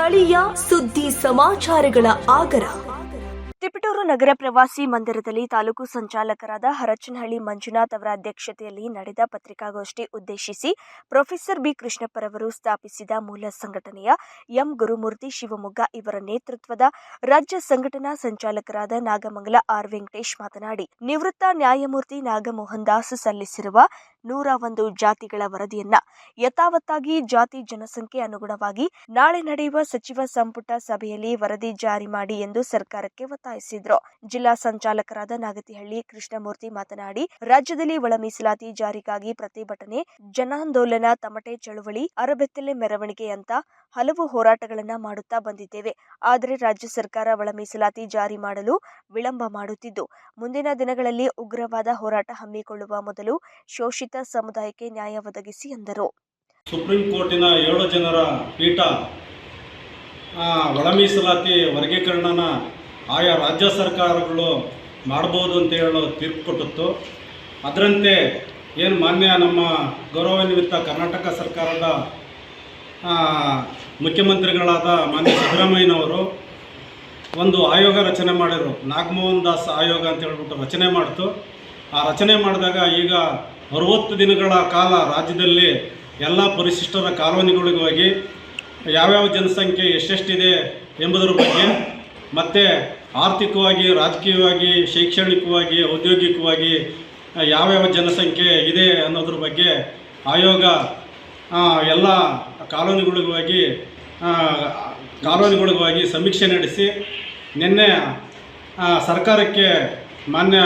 ಸ್ಥಳೀಯ ಸುದ್ದಿ ಸಮಾಚಾರಗಳ ಆಗರ. ತಿಪಟೂರು ನಗರ ಪ್ರವಾಸಿ ಮಂದಿರದಲ್ಲಿ ತಾಲೂಕು ಸಂಚಾಲಕರಾದ ಹರಚನಹಳ್ಳಿ ಮಂಜುನಾಥ್ ಅವರ ಅಧ್ಯಕ್ಷತೆಯಲ್ಲಿ ನಡೆದ ಪತ್ರಿಕಾಗೋಷ್ಠಿ ಉದ್ದೇಶಿಸಿ ಪ್ರೊಫೆಸರ್ ಬಿ ಕೃಷ್ಣಪ್ಪರವರು ಸ್ಥಾಪಿಸಿದ ಮೂಲ ಸಂಘಟನೆಯ ಎಂ ಗುರುಮೂರ್ತಿ ಶಿವಮೊಗ್ಗ ಇವರ ನೇತೃತ್ವದ ರಾಜ್ಯ ಸಂಘಟನಾ ಸಂಚಾಲಕರಾದ ನಾಗಮಂಗಲ ಆರ್ ವೆಂಕಟೇಶ್ ಮಾತನಾಡಿ, ನಿವೃತ್ತ ನ್ಯಾಯಮೂರ್ತಿ ನಾಗಮೋಹನ್ ದಾಸ್ ಸಲ್ಲಿಸಿರುವ ನೂರ ಒಂದು ಜಾತಿಗಳ ವರದಿಯನ್ನ ಯಥಾವತ್ತಾಗಿ ಜಾತಿ ಜನಸಂಖ್ಯೆ ಅನುಗುಣವಾಗಿ ನಾಳೆ ನಡೆಯುವ ಸಚಿವ ಸಂಪುಟ ಸಭೆಯಲ್ಲಿ ವರದಿ ಜಾರಿ ಮಾಡಿ ಎಂದು ಸರ್ಕಾರಕ್ಕೆ ಒತ್ತಾಯಿಸಿದ್ರು. ಜಿಲ್ಲಾ ಸಂಚಾಲಕರಾದ ನಾಗತಿಹಳ್ಳಿ, ಕೃಷ್ಣಮೂರ್ತಿ ಮಾತನಾಡಿ, ರಾಜ್ಯದಲ್ಲಿ ಒಳ ಮೀಸಲಾತಿ ಜಾರಿಗಾಗಿ ಪ್ರತಿಭಟನೆ, ಜನಾಂದೋಲನ, ತಮಟೆ ಚಳುವಳಿ, ಅರಬೆತ್ತಲೆ ಮೆರವಣಿಗೆ ಅಂತ ಹಲವು ಹೋರಾಟಗಳನ್ನು ಮಾಡುತ್ತಾ ಬಂದಿದ್ದೇವೆ. ಆದರೆ ರಾಜ್ಯ ಸರ್ಕಾರ ಒಳ ಮೀಸಲಾತಿ ಜಾರಿ ಮಾಡಲು ವಿಳಂಬ ಮಾಡುತ್ತಿದ್ದು, ಮುಂದಿನ ದಿನಗಳಲ್ಲಿ ಉಗ್ರವಾದ ಹೋರಾಟ ಹಮ್ಮಿಕೊಳ್ಳುವ ಮೊದಲು ಶೋಷಿತ ಸಮುದಾಯಕ್ಕೆ ನ್ಯಾಯ ಒದಗಿಸಿ ಎಂದರು. ಸುಪ್ರೀಂ ಕೋರ್ಟಿನ ಏಳು ಜನರ ಪೀಠ ಒಳ ಮೀಸಲಾತಿ ವರ್ಗೀಕರಣನ ಆಯಾ ರಾಜ್ಯ ಸರ್ಕಾರಗಳು ಮಾಡ್ಬೋದು ಅಂತ ಹೇಳೋ ತೀರ್ಪು ಕೊಟ್ಟಿತ್ತು. ಅದರಂತೆ, ಏನು ಮಾನ್ಯ ನಮ್ಮ ಗೌರವಾನ್ವಿತ ಕರ್ನಾಟಕ ಸರ್ಕಾರದ ಮುಖ್ಯಮಂತ್ರಿಗಳಾದ ಮಾನ್ಯ ಸಿದ್ದರಾಮಯ್ಯನವರು ಒಂದು ಆಯೋಗ ರಚನೆ ಮಾಡಿದರು. ನಾಗಮೋಹನ್ ದಾಸ್ ಆಯೋಗ ಅಂತ ಹೇಳ್ಬಿಟ್ಟು ರಚನೆ ಮಾಡ್ತು. ಆ ರಚನೆ ಮಾಡಿದಾಗ ಈಗ ಅರುವತ್ತು ದಿನಗಳ ಕಾಲ ರಾಜ್ಯದಲ್ಲಿ ಎಲ್ಲ ಪರಿಶಿಷ್ಟರ ಕಾಲೋನಿಗಳಿಗೆ ಹೋಗಿ ಯಾವ್ಯಾವ ಜನಸಂಖ್ಯೆ ಎಷ್ಟೆಷ್ಟಿದೆ ಎಂಬುದರ ಬಗ್ಗೆ ಮತ್ತು ಆರ್ಥಿಕವಾಗಿ, ರಾಜಕೀಯವಾಗಿ, ಶೈಕ್ಷಣಿಕವಾಗಿ, ಔದ್ಯೋಗಿಕವಾಗಿ ಯಾವ್ಯಾವ ಜನಸಂಖ್ಯೆ ಇದೆ ಅನ್ನೋದ್ರ ಬಗ್ಗೆ ಆಯೋಗ ಎಲ್ಲ ಕಾಲೋನಿಗಳಿಗಾಗಿ ಕಾಲೋನಿಗಳಿಗಾಗಿ ಸಮೀಕ್ಷೆ ನಡೆಸಿ ನಿನ್ನೆ ಸರ್ಕಾರಕ್ಕೆ ಮಾನ್ಯ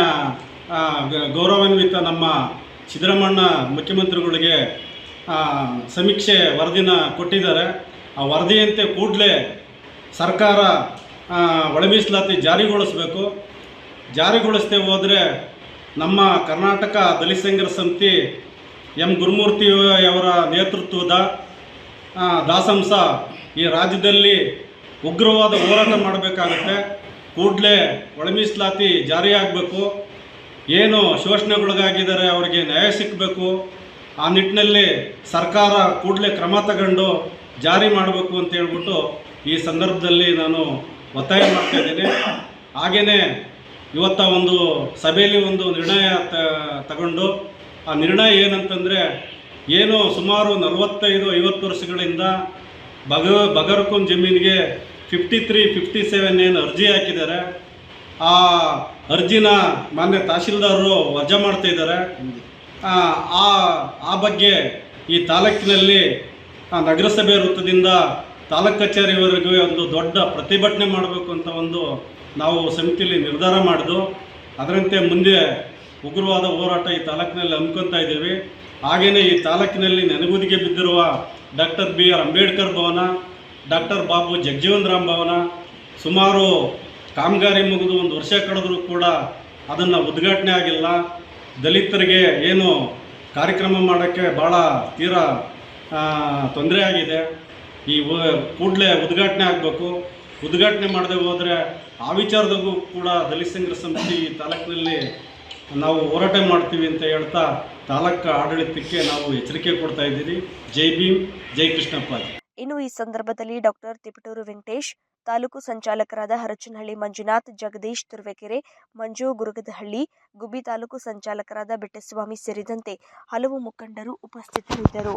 ಗೌರವಾನ್ವಿತ ನಮ್ಮ ಸಿದ್ದರಾಮಣ್ಣ ಮುಖ್ಯಮಂತ್ರಿಗಳಿಗೆ ಸಮೀಕ್ಷೆ ವರದಿನ ಕೊಟ್ಟಿದ್ದಾರೆ. ಆ ವರದಿಯಂತೆ ಕೂಡಲೇ ಸರ್ಕಾರ ಆ, ಒಳ ಮೀಸಲಾತಿ ಜಾರಿಗೊಳಿಸಬೇಕು. ಜಾರಿಗೊಳಿಸದೆ ಹೋದರೆ ನಮ್ಮ ಕರ್ನಾಟಕ ದಲಿತ ಸಂಘರ್ಷ ಸಮಿತಿ ಎಂ ಗುರುಮೂರ್ತಿ ಅವರ ನೇತೃತ್ವದ ದಾಸಂಸ ಈ ರಾಜ್ಯದಲ್ಲಿ ಉಗ್ರವಾದ ಹೋರಾಟ ಮಾಡಬೇಕಾಗುತ್ತೆ. ಕೂಡಲೇ ಒಳಮೀಸಲಾತಿ ಜಾರಿಯಾಗಬೇಕು. ಏನು ಶೋಷಣೆಗೊಳಗಾಗಿದ್ದಾರೆ ಅವರಿಗೆ ನ್ಯಾಯ ಸಿಕ್ಕಬೇಕು ಆ ನಿಟ್ಟಿನಲ್ಲಿ ಸರ್ಕಾರ ಕೂಡಲೇ ಕ್ರಮ ತಗೊಂಡು ಜಾರಿ ಮಾಡಬೇಕು ಅಂತ ಹೇಳ್ಬಿಟ್ಟು ಈ ಸಂದರ್ಭದಲ್ಲಿ ನಾನು ಒತ್ತಾಯ ಮಾಡ್ತಾ ಇದ್ದೀನಿ. ಹಾಗೆಯೇ ಇವತ್ತ ಒಂದು ಸಭೆಯಲ್ಲಿ ಒಂದು ನಿರ್ಣಯ ತಗೊಂಡು ಆ ನಿರ್ಣಯ ಏನಂತಂದರೆ ಏನು ಸುಮಾರು ನಲವತ್ತೈದು, ಐವತ್ತು ವರ್ಷಗಳಿಂದ ಬಗ, ಬಗರ್ಕುನ್ ಜಮೀನಿಗೆ ಫಿಫ್ಟಿ ತ್ರೀ ಫಿಫ್ಟಿ ಸೆವೆನ್ ಏನು ಅರ್ಜಿ ಹಾಕಿದ್ದಾರೆ. ಆ ಅರ್ಜಿನ ಮಾನ್ಯ ತಹಶೀಲ್ದಾರರು ವಜಾ ಮಾಡ್ತಾ ಇದ್ದಾರೆ. ಆ, ಆ- ಬಗ್ಗೆ ಈ ತಾಲೂಕಿನಲ್ಲಿ ನಗರಸಭೆ ವೃತ್ತದಿಂದ ತಾಲೂಕು ಕಚೇರಿವರೆಗೂ ಒಂದು ದೊಡ್ಡ ಪ್ರತಿಭಟನೆ ಮಾಡಬೇಕು ಅಂತ ಒಂದು ನಾವು ಸಮಿತಿಯಲ್ಲಿ ನಿರ್ಧಾರ ಮಾಡಿದ್ವು ಅದರಂತೆ ಮುಂದೆ ಉಗ್ರವಾದ ಹೋರಾಟ ಈ ತಾಲೂಕಿನಲ್ಲಿ ಹಮ್ಮಿಕೊತಾ ಇದ್ದೀವಿ. ಹಾಗೆಯೇ ಈ ತಾಲೂಕಿನಲ್ಲಿ ನೆನಗುದಿಗೆ ಬಿದ್ದಿರುವ doctor B R Ambedkar Bhavan, doctor Babu Jagjivan Ram Bhavan, ಸುಮಾರು ಕಾಮಗಾರಿ ಮುಗಿದು ಒಂದು ವರ್ಷ ಕಳೆದರೂ ಕೂಡ ಅದನ್ನು ಉದ್ಘಾಟನೆ ಆಗಿಲ್ಲ. ದಲಿತರಿಗೆ ಏನು ಕಾರ್ಯಕ್ರಮ ಮಾಡೋಕ್ಕೆ ಭಾಳ ತೀರಾ ತೊಂದರೆ ಆಗಿದೆ. ಈ ಕೂಡಲೇ ಉದ್ಘಾಟನೆ ಆಗಬೇಕು. ಉದ್ಘಾಟನೆ ಮಾಡದೆ ಹೋದರೆ ಆ ವಿಚಾರದಾಗೂ ಕೂಡ ದಲಿತ ಸಂಘರ್ಷ ಸಮಿತಿ ಈ ತಾಲೂಕಿನಲ್ಲಿ ನಾವು ಹೋರಾಟ ಮಾಡ್ತೀವಿ ಅಂತ ಹೇಳ್ತಾ ತಾಲೂಕು ಆಡಳಿತಕ್ಕೆ ನಾವು ಎಚ್ಚರಿಕೆ ಕೊಡ್ತಾ ಇದ್ದೀವಿ ಜೈ ಭೀಮ್, ಜೈ ಕೃಷ್ಣಪ್ಪ. ಇನ್ನು ಈ ಸಂದರ್ಭದಲ್ಲಿ ಡಾಕ್ಟರ್ ತಿಪಟೂರು ವೆಂಕಟೇಶ್, ತಾಲೂಕು ಸಂಚಾಲಕರಾದ ಹರಚನಹಳ್ಳಿ ಮಂಜುನಾಥ್, ಜಗದೀಶ್ ತುರ್ವೆಕೆರೆ, ಮಂಜು ಗುರುಗದಹಳ್ಳಿ, ಗುಬ್ಬಿ ತಾಲೂಕು ಸಂಚಾಲಕರಾದ ಬೆಟ್ಟಸ್ವಾಮಿ ಸೇರಿದಂತೆ ಹಲವು ಮುಖಂಡರು ಉಪಸ್ಥಿತರಿದ್ದರು.